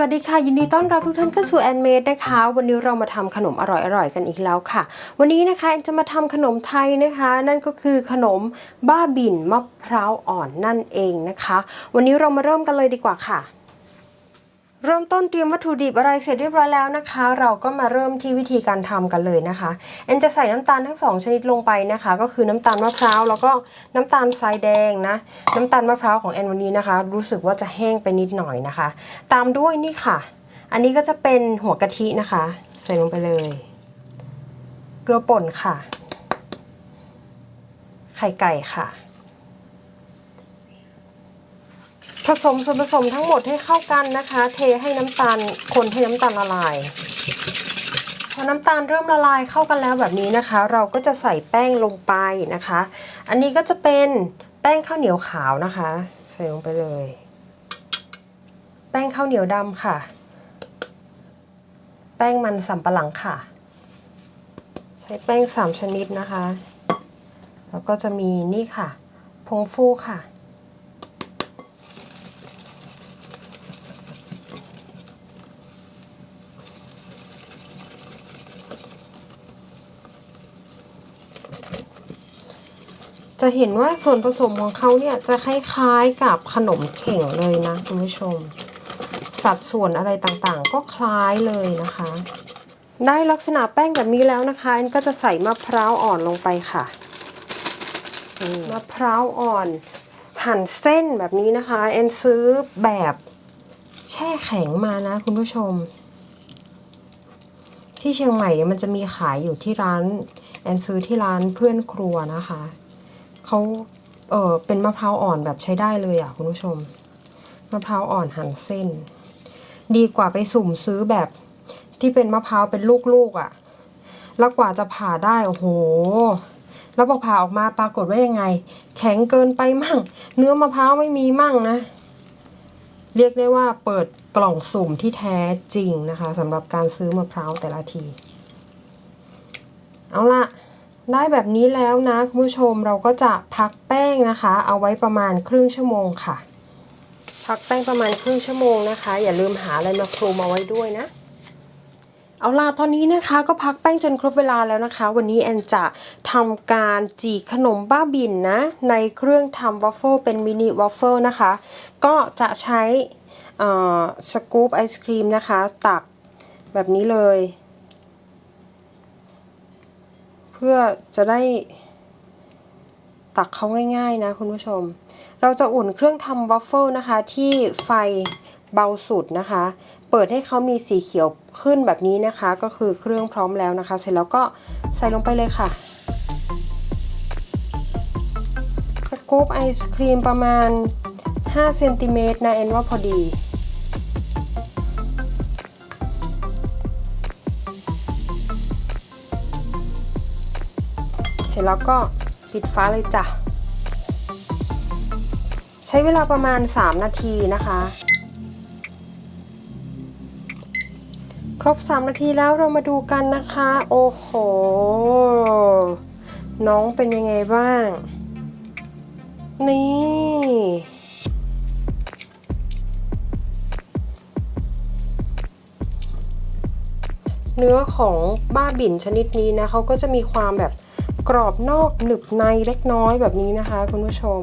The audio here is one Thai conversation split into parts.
สวัสดีค่ะ ยินดีต้อนรับทุกท่านเข้าสู่แอนเมดนะคะ วันนี้เรามาทำขนมอร่อยๆกันอีกแล้วค่ะ วันนี้นะคะแอนจะมาทำขนมไทยนะคะ นั่นก็คือขนมบ้าบิ่นมะพร้าวอ่อนนั่นเองนะคะ วันนี้เรามาเริ่มกันเลยดีกว่าค่ะ เริ่มต้นเตรียมวัตถุดิบอะไรเสร็จเรียบร้อยแล้วนะคะ เราก็มาเริ่มที่วิธีการทำกันเลยนะคะแอนจะใส่น้ำตาลทั้งสองชนิดลงไปนะคะ ก็คือน้ำตาลมะพร้าวแล้วก็น้ำตาลทรายแดงนะ น้ำตาลมะพร้าวของแอนวันนี้นะคะ รู้สึกว่าจะแห้งไปนิดหน่อยนะคะ ตามด้วยนี่ค่ะ อันนี้ก็จะเป็นหัวกะทินะคะ ใส่ลงไปเลย เกลือป่นค่ะ ไข่ไก่ค่ะ ผสมส่วนผสมทั้งหมดให้เข้ากันนะคะ เทให้น้ำตาลคนให้น้ำตาลละลายพอน้ำตาลเริ่มละลายเข้ากันแล้วแบบนี้นะคะ เราก็จะใส่แป้งลงไปนะคะ อันนี้ก็จะเป็นแป้งข้าวเหนียวขาวนะคะ ใส่ลงไปเลย แป้งข้าวเหนียวดำค่ะ แป้งมันสำปะหลังค่ะ ใช้แป้งสามชนิดนะคะ แล้วก็จะมีนี่ค่ะ ผงฟูค่ะ จะเห็นว่าส่วนผสมของเขาเนี่ยจะคล้ายๆกับขนมเข่งเลยนะคุณผู้ชม สัดส่วนอะไรต่างๆ ก็คล้ายเลยนะคะ ได้ลักษณะแป้งแบบนี้แล้วนะคะอันก็จะใส่มะพร้าวอ่อนลงไปค่ะมะพร้าวอ่อน หั่นเส้นแบบนี้นะคะแอนซื้อแบบแช่แข็งมานะคุณผู้ชม ที่เชียงใหม่เนี่ยมันจะมีขายอยู่ที่ร้าน แอนซื้อที่ร้านเพื่อนครัวนะคะ เขาเออเป็นมะพร้าวอ่อนแบบใช้ได้เลยอะคุณผู้ชม มะพร้าวอ่อนหั่นเส้น ดีกว่าไปสุ่มซื้อแบบที่เป็นมะพร้าวเป็นลูกๆอะ่ะ แล้วกว่าจะผ่าได้โอ้โห แล้วพอผ่าออกมาปรากฏว่ายังไง แข็งเกินไปมั่ง เนื้อมะพร้าวไม่มีมั่งนะ เรียกได้ว่าเปิดกล่องสุ่มที่แท้จริงนะคะสำหรับการซื้อมะพร้าวแต่ละที เอาละ ได้แบบนี้แล้วนะคุณผู้ชมเราก็จะพักแป้งนะคะ เอาไว้ประมาณครึ่งชั่วโมงค่ะ พักแป้งประมาณครึ่งชั่วโมงนะคะ อย่าลืมหาอะไรมาคลุมเอาไว้ด้วยนะเอาล่ะตอนนี้นะคะก็พักแป้งจนครบเวลาแล้วนะคะ วันนี้แอนจะทำการจีขนมบ้าบินนะ ในเครื่องทำวัฟเฟิลเป็นมินิวัฟเฟิลนะคะ ก็จะใช้สกู๊ปไอศครีมนะคะ ตักแบบนี้เลย เพื่อจะได้ตักเขาง่ายๆนะคุณผู้ชม เราจะอุ่นเครื่องทำวัฟเฟิลนะคะ ที่ไฟเบาสุดนะคะ เปิดให้เขามีสีเขียวขึ้นแบบนี้นะคะ ก็คือเครื่องพร้อมแล้วนะคะ เสร็จแล้วก็ใส่ลงไปเลยค่ะสกู๊ปไอศครีมประมาณ5เซนติเมตรนะเอ็นว่าพอดี ร็จแล้วก็ปิดฟ้าเลยจ้ะ ใช้เวลาประมาณ 3 นาทีนะคะ ครบ 3 นาทีแล้วเรามาดูกันนะคะ โอ้โห น้องเป็นยังไงบ้าง นี่เนื้อของบ้าบิ่นชนิดนี้นะเขาก็จะมีความแบบ กรอบนอกหนึบในเล็กน้อยแบบนี้นะคะ คุณผู้ชม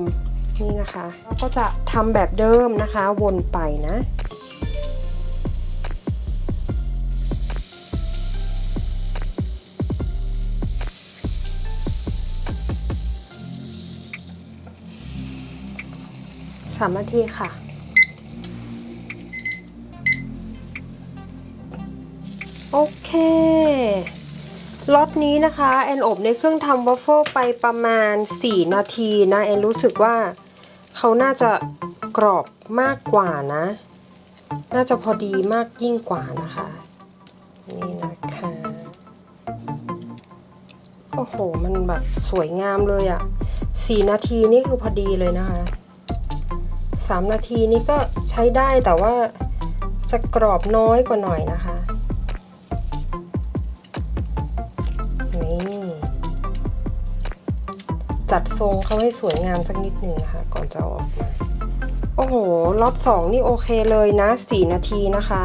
นี่นะคะแล้วก็จะทำแบบเดิมนะคะวนไปนะสามนาทีค่ะ โอเค ล็อตนี้นะคะแอนอบในเครื่องทำวัฟเฟิลไปประมาณ 4 นาทีนะแอนรู้สึกว่าเขาน่าจะกรอบมากกว่านะ น่าจะพอดีมากยิ่งกว่านะคะ นี่นะคะ โอ้โห มันแบบสวยงามเลยอะ่ะ4นาทีนี่คือพอดีเลยนะคะ3นาทีนี้ก็ใช้ได้แต่ว่าจะกรอบน้อยกว่าหน่อยนะคะ จัดทรงเขาให้สวยงามสักนิดหนึ่งนะคะ ก่อนจะออกมา โอ้โหล็อตสองนี่โอเคเลยนะ 4 นาทีนะคะ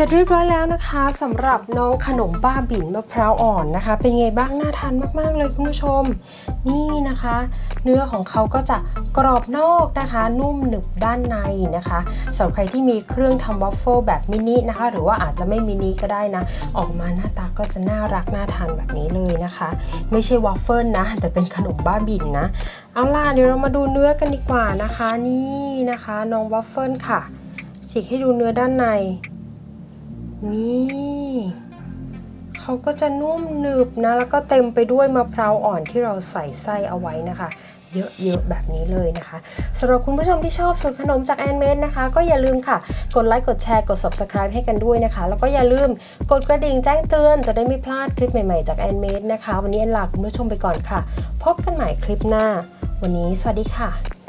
ร็จเรียบร้อยแล้วนะคะสำหรับน้องขนมบ้าบิ่นมะพร้าวอ่อนนะคะ เป็นไงบ้างน่าทานมากๆเลยคุณผู้ชม นี่นะคะ เนื้อของเขาก็จะกรอบนอกนะคะ นุ่มหนึบด้านในนะคะสำหรับใครที่มีเครื่องทำวัฟเฟิลแบบมินินะคะ หรือว่าอาจจะไม่มินิก็ได้นะ ออกมาหน้าตาก็จะน่ารักน่าทานแบบนี้เลยนะคะ ไม่ใช่วัฟเฟิลนะ แต่เป็นขนมบ้าบิ่นนะเอาล่ะเดี๋ยวเรามาดูเนื้อกันดีกว่านะคะ นี่นะคะน้องวัฟเฟิลค่ะฉีกให้ดูเนื้อด้านใน นี่ เขาก็จะนุ่มหนึบนะ แล้วก็เต็มไปด้วยมะพร้าวอ่อนที่เราใส่ไส้เอาไว้นะคะเยอะ ๆ แบบนี้เลยนะคะสำหรับคุณผู้ชมที่ชอบสูตรขนมจากแอนเมดนะคะ ก็อย่าลืมค่ะ กดไลค์กดแชร์กด subscribe ให้กันด้วยนะคะ แล้วก็อย่าลืมกดกระดิ่งแจ้งเตือนจะได้ไม่พลาดคลิปใหม่ ๆ จากแอนเมดนะคะ วันนี้แอนลาคุณผู้ชมไปก่อนค่ะ พบกันใหม่คลิปหน้า วันนี้สวัสดีค่ะ